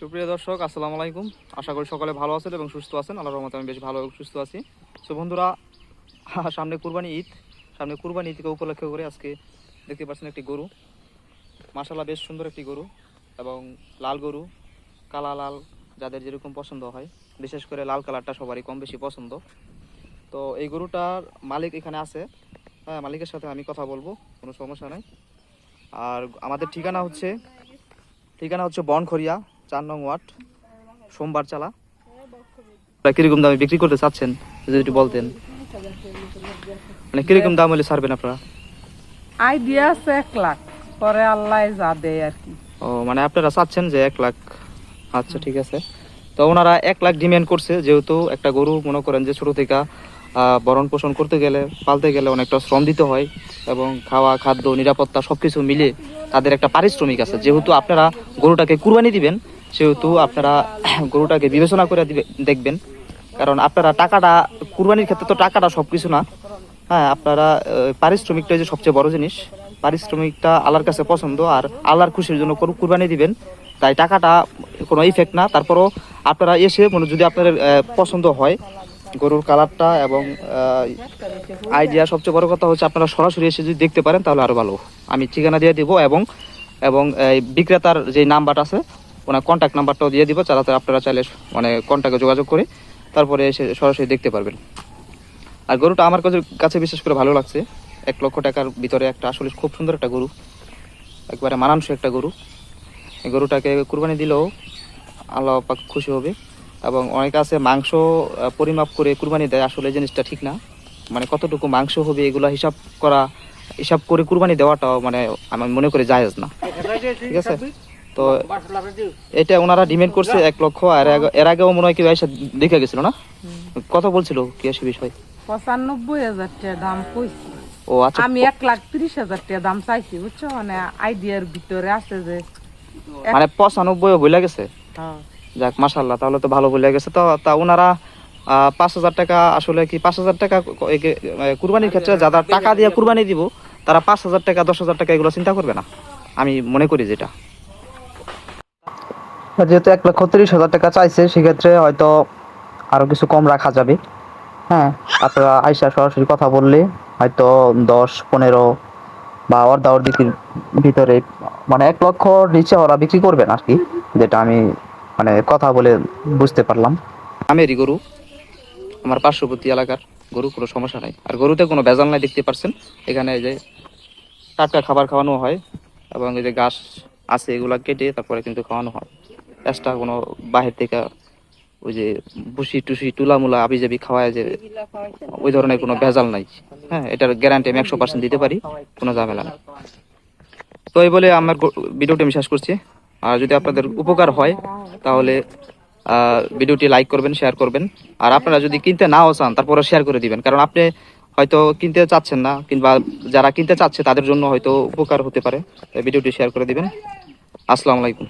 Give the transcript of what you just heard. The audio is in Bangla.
সুপ্রিয় দর্শক, আসসালামু আলাইকুম। আশা করি সকলে ভালো আছেন এবং সুস্থ আছেন। আল্লাহর রহমতে আমি বেশ ভালো এবং সুস্থ আছি। সো বন্ধুরা, সামনে কুরবানি ঈদ। সামনে কুরবানি ঈদকে উপলক্ষ করে আজকে দেখতে পাচ্ছেন একটি গরু। মাশাল্লাহ বেশ সুন্দর একটি গরু এবং লাল গরু, কালা, লাল, যাদের যেরকম পছন্দ হয়। বিশেষ করে লাল কালারটা সবারই কম বেশি পছন্দ। তো এই গরুটার মালিক এখানে আছে। হ্যাঁ মালিকের সাথে আমি কথা বলব, কোনো সমস্যা নাই। আর আমাদের ঠিকানা হচ্ছে ঠিকানা হচ্ছে বনখরিয়া চার নং ওয়ার্ড সোমবার চালা। কীরকম দামে বিক্রি করতে চাচ্ছেন যদি একটু বলতেন? মানে কীরকম দাম হলে ছাড়বেন আপনারা? আইডিয়া আছে এক লাখ পরে আল্লাহ যা দেয় আর কি। ও মানে আপনারা চাচ্ছেন যে এক লাখ আচ্ছা ঠিক আছে। তো ওনারা এক লাখ ডিমান্ড করছে যেহেতু একটা গরু মনে করেন যে ছোট থেকে ভরণ পোষণ করতে গেলে পালতে গেলে অনেকটা শ্রম দিতে হয় এবং খাওয়া খাদ্য নিরাপত্তা সবকিছু মিলে তাদের একটা পারিশ্রমিক আছে। যেহেতু আপনারা গরুটাকে কুরবানি দিবেন সেহেতু আপনারা গরুটাকে বিবেচনা করে দিবে দেখবেন কারণ আপনারা টাকাটা কুরবানির ক্ষেত্রে তো টাকাটা সব কিছু না। হ্যাঁ আপনারা আহ, পারিশ্রমিকটাই যে সবচেয়ে বড় জিনিস। পারিশ্রমিকটা আল্লাহর কাছে পছন্দ আর আল্লাহর খুশির জন্য কুরবানি দিবেন। তাই টাকাটা কোনো ইফেক্ট না। তারপরও আপনারা এসে মনে যদি আপনাদের পছন্দ হয় গরুর কালারটা এবং আইডিয়া সবচেয়ে বড় কথা হচ্ছে আপনারা সরাসরি এসে যদি দেখতে পারেন তাহলে আরও ভালো। আমি ঠিকানা দিয়ে দিব এবং এবং বিক্রেতার যে নাম্বারটা আছে ওনার কন্ট্যাক্ট নাম্বারটাও দিয়ে দিব যাতে আপনারা চাইলে মানে কন্ট্যাক্টে যোগাযোগ করে তারপরে এসে সরাসরি দেখতে পারবেন। আর গরুটা আমার কাছে কাছে বিশেষ করে ভালো লাগছে। এক লক্ষ টাকার ভিতরে একটা আসলে খুব সুন্দর একটা গরু। একবারে মানানসই একটা গরু। এই গরুটাকে কুরবানি দিলেও আল্লাহ পাক খুশি হবে। এবং অনেক আছে মাংস পরিমাপ করে কুরবানি দেয় আসলে জিনিসটা ঠিক না। মানে কতটুকু মাংস হবে এগুলো হিসাব করা হিসাব করে কুরবানি দেওয়াটাও মানে আমি মনে করি জায়েজ না। ঠিক আছে? তো এটা ওনারা ডিমান্ড করছে এক লক্ষ আর এর- আগেও মনে হয় কি এসে দেখে গেছিল না? কথা বলছিল কি আসে বিষয় পঁচানব্বই হাজার টাকা দাম কইছি। ও আচ্ছা। আমি এক লাখ তিরিশ হাজার টাকা দাম চাইছি বুঝছ? মানে আইডিয়ার ভিতরে আছে যে মানে পঁচানব্বই বলে গেছে? হ্যাঁ, যাক মাসাল্লাহ তাহলে তো ভালো বলে গেছে। তো তা ওনারা পাঁচ হাজার টাকা আসলে কি পাঁচ হাজার টাকা ক- কুরবানির ক্ষেত্রে যারা টাকা দিয়ে কুরবানি দিব তারা পাঁচ হাজার টাকা দশ হাজার টাকা এগুলো চিন্তা করবে না? আমি মনে করি যেটা। যেহেতু এক লক্ষ তিরিশ হাজার টাকা চাইছে সেক্ষেত্রে হয়তো আরও কিছু কম রাখা যাবে। হ্যাঁ। আপনারা আইসা সরাসরি কথা বললে হয়তো দশ পনেরো বা অর্ধা অর্ধিকের ভিতরে মানে এক লক্ষ নিচে ওরা বিক্রি করবেন আর কি যেটা আমি মানে কথা বলে বুঝতে পারলাম। আমেরই গরু। আমার পার্শ্ববর্তী এলাকার গরু কোনো সমস্যা নাই। আর গরুতে কোনো ভেজাল নাই দেখতে পারছেন? এখানে এই যে টাটকা খাবার খাওয়ানো হয় এবং এই যে ঘাস আছে এগুলা কেটে তারপরে কিন্তু খাওয়ানো হয়। এক্সট্রা কোনো বাহির থেকে ওই যে বুসি টুসি টুলা মুলা আবি জাবি খাওয়ায় যে ওই ধরনের কোনো ভেজাল নাই। হ্যাঁ এটার গ্যারান্টি আমি একশো পার্সেন্ট দিতে পারি, কোনো ঝামেলা না তো এই বলে আমার ভিডিওটি আমি শেষ করছি। আর যদি আপনাদের উপকার হয়, তাহলে ভিডিওটি লাইক করবেন শেয়ার করবেন। আর আপনারা যদি কিনতে নাও চান তারপরে শেয়ার করে দিবেন। কারণ আপনি হয়তো কিনতে চাচ্ছেন না, কিংবা যারা কিনতে চাচ্ছে, তাদের জন্য হয়তো উপকার হতে পারে। ভিডিওটি শেয়ার করে দিবেন। আসসালামু আলাইকুম।